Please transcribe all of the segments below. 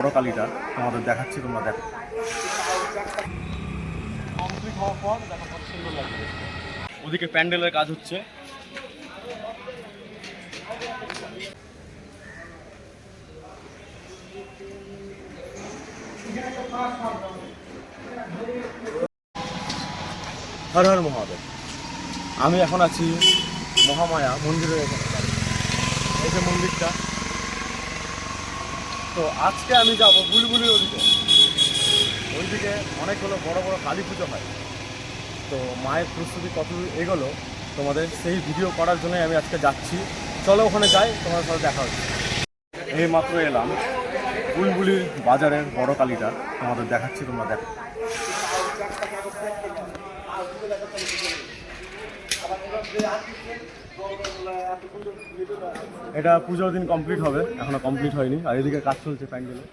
বড় কালীটা তোমাদের দেখাচ্ছি, তোমরা দেখো। ওদিকে প্যান্ডেলের কাজ হচ্ছে। হর হর মহাদেব। আমি এখন আছি মহামায়া মন্দিরের এখানে। এই যে মন্দিরটা তো আজকে আমি যাব বুলবুলির ওদিকে। ওইদিকে অনেকগুলো বড় বড় কালী পুজো হয়। তো মায়ের প্রস্তুতি কত এগোলো, তোমাদের সেই ভিডিও করার জন্য আমি আজকে যাচ্ছি। চলো ওখানে যাই তোমার সাথে দেখা হচ্ছে। এই মাত্র এলাম। বুলবুলির বাজারের বড় কালীটা তোমাদের দেখাচ্ছি, তোমরা দেখো। এটা পুজোর দিন কমপ্লিট হবে, এখনও কমপ্লিট হয়নি, আর এদিকে কাজ চলছে প্যান্ডেলে।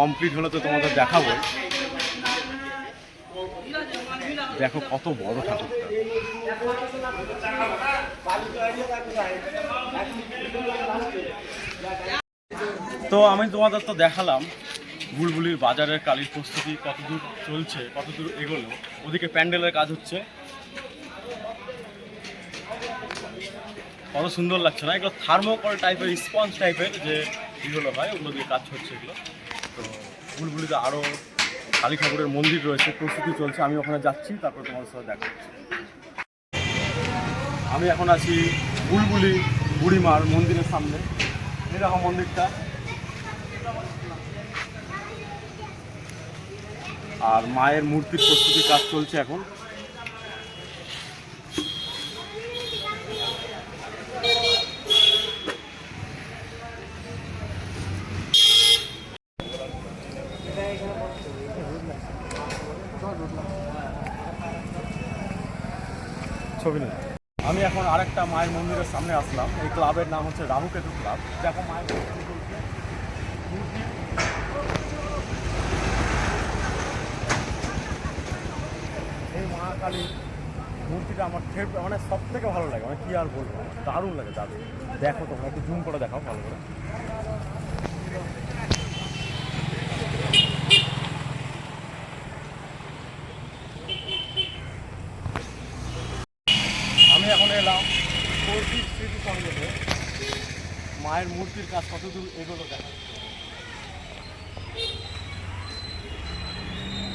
কমপ্লিট হলে তো তোমাদের দেখাবো। দেখো কত বড় ঠাকুরটা। তো আমি তোমাদের তো দেখালাম বুলবুলির বাজারের কালীর প্রস্তুতি, কতদূর চলছে, কতদূর এগোলো। ওদিকে প্যান্ডেলের কাজ হচ্ছে। কত সুন্দর লাগছে না? এগুলো থার্মোকল টাইপের স্পঞ্জ টাইপের যে এগুলো হয়, ওগুলো দিয়ে কাজ হচ্ছে এগুলো। তো বুলবুলিতে আরও কালী ঠাকুরের মন্দির রয়েছে, প্রস্তুতি চলছে। আমি ওখানে যাচ্ছি, তারপর তোমাদের সাথে দেখা আমি এখন আছি বুলবুলি বুড়িমার মন্দিরের সামনে। দেখো মন্দিরটা। আর মায়ের মূর্তির প্রস্তুতি কাজ চলছে এখন। ছবি নেই। আমি এখন আরেকটা মায়ের মন্দিরের সামনে আসলাম। এই ক্লাবের নাম হচ্ছে রাহুকেতু ক্লাব। দেখো মায়ের মূর্তি চলছে। মূর্তি এই মা কালীর মূর্তিটা আমার ফেভ- মানে সব থেকে ভালো লাগে মানে কি আর বলব? দারুণ লাগে, দারুণ। দেখো তোমরা, একটু জুম করে দেখাও, ভালো করে। আমি এখন এলাম স্মৃতি সঙ্গে মায়ের মূর্তির কাজ কতদূর এগুলো দেখা।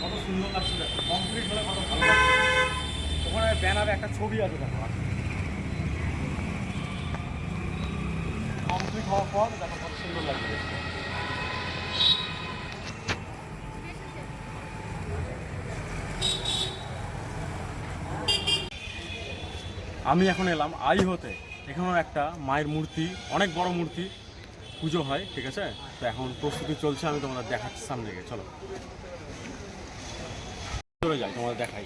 কত সুন্দর দেখো কমপ্লিট হলে কত ভালো ব্যানারে একটা ছবি আছে কমপ্লিট হওয়ার পর সুন্দর দেখতে। আমি এখন এলাম আই হতে এখানেও একটা মায়ের মূর্তি, অনেক বড় মূর্তি পুজো হয়, ঠিক আছে? তো এখন প্রস্তুতি চলছে, আমি তোমাদের দেখাচ্ছি সামনে গিয়ে, চলো। চলে যাই, তোমাদের দেখাই।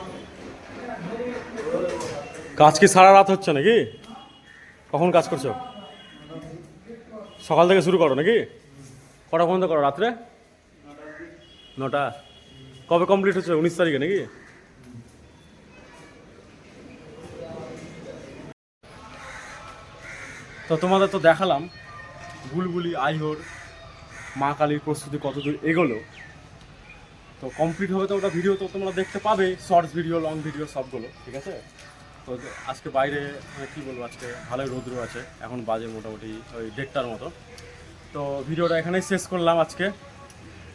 কাজ কি সারা রাত হচ্ছে নাকি? কখন কাজ করছ? সকাল থেকে শুরু করো নাকি? কটা পর্যন্ত করো রাত্রে? নটা। কবে কমপ্লিট হচ্ছে? উনিশ তারিখে নাকি? তো তোমাদের তো দেখালাম, বুলবুলি, আইহোর, মা কালীর প্রস্তুতি কতদূর এগোলো। তো কমপ্লিট হবে তো ওটা ভিডিও তো তোমরা দেখতে পাবে শর্টস ভিডিও লং ভিডিও সবগুলো, ঠিক আছে? তো আজকে বাইরে মানে কী বলব আজকে? ভালোই রৌদ্র আছে, এখন বাজে মোটামুটি ওই দেড়টার মতো। তো ভিডিওটা এখানেই শেষ করলাম আজকে।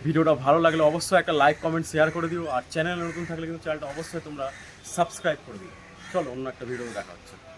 ভিডিওটা ভালো লাগলে অবশ্যই একটা লাইক, কমেন্ট, শেয়ার করে দিও। আর চ্যানেল নতুন থাকলে কিন্তু চ্যানেলটা অবশ্যই তোমরা সাবস্ক্রাইব করে দিও। চলো, অন্য একটা ভিডিও দেখা হচ্ছে।